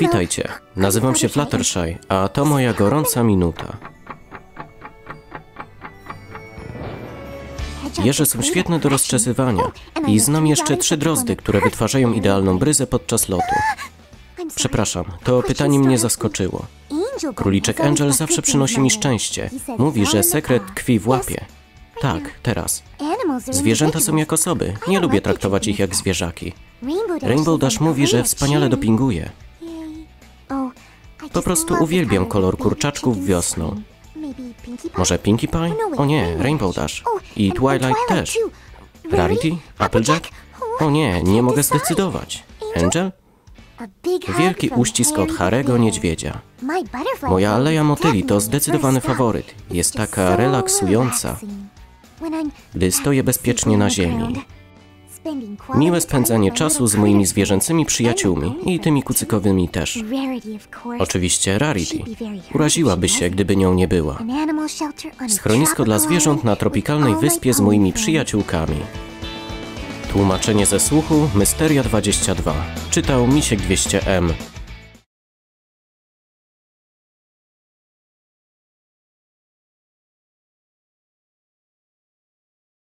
Witajcie, nazywam się Fluttershy, a to moja gorąca minuta. Jeże są świetne do rozczesywania i znam jeszcze trzy drozdy, które wytwarzają idealną bryzę podczas lotu. Przepraszam, to pytanie mnie zaskoczyło. Króliczek Angel zawsze przynosi mi szczęście. Mówi, że sekret tkwi w łapie. Tak, teraz. Zwierzęta są jak osoby. Nie lubię traktować ich jak zwierzaki. Rainbow Dash mówi, że wspaniale dopinguje. Po prostu uwielbiam kolor kurczaczków wiosną. Może Pinkie Pie? O nie, Rainbow Dash. I Twilight też. Rarity? Applejack? O nie, nie mogę zdecydować. Angel? Wielki uścisk od Harego Niedźwiedzia. Moja aleja motyli to zdecydowany faworyt. Jest taka relaksująca, gdy stoję bezpiecznie na ziemi. Miłe spędzanie czasu z moimi zwierzęcymi przyjaciółmi i tymi kucykowymi też. Oczywiście Rarity. Uraziłaby się, gdyby nią nie była. Schronisko dla zwierząt na tropikalnej wyspie z moimi przyjaciółkami. Tłumaczenie ze słuchu Mysteria 22. Czytał Misiek 200M.